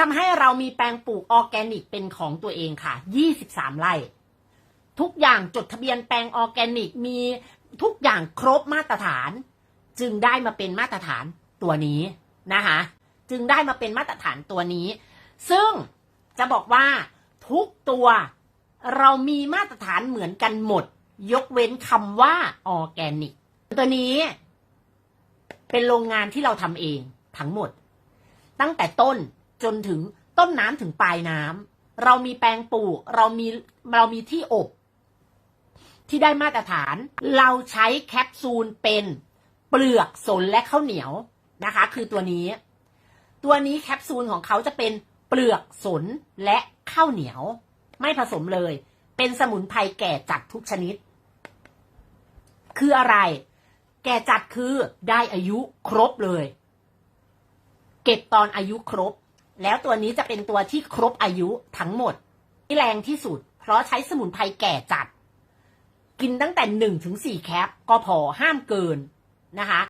ทำให้เรามีแปลงปลูกออร์แกนิกเป็นของตัวเองค่ะ 23 ไร่ ทุกอย่างจดทะเบียนแปลงออร์แกนิกมีทุกอย่างครบมาตรฐาน จึงได้มาเป็นมาตรฐานตัวนี้นะคะจึงได้มาเป็นมาตรฐานตัวนี้ ซึ่งจะบอกว่าทุกตัวเรามีมาตรฐานเหมือนกันหมด ยกเว้นคำว่าออร์แกนิก ตัวนี้ เป็นโรงงานที่เราทำเองทั้งหมด ตั้งแต่ต้น จนถึงต้นน้ำถึงปลายน้ำเรามีแปลงปลูกเรามีเรามีที่อบ ที่ได้มาตรฐาน เราใช้แคปซูลเป็นเปลือกสนและข้าวเหนียวนะคะ คือตัวนี้ ตัวนี้แคปซูลของเขาจะเป็นเปลือกสนและข้าวเหนียว ไม่ผสมเลย เป็นสมุนไพรแก่จัดทุกชนิด คืออะไร แก่จัดคือได้อายุครบเลย เก็บตอนอายุครบ แล้วตัวนี้จะเป็นตัวที่ครบอายุทั้งหมด ที่แรงที่สุด เพราะใช้สมุนไพรแก่จัด กินตั้งแต่หนึ่งถึงสี่แคปก็พอห้ามเกินนะคะ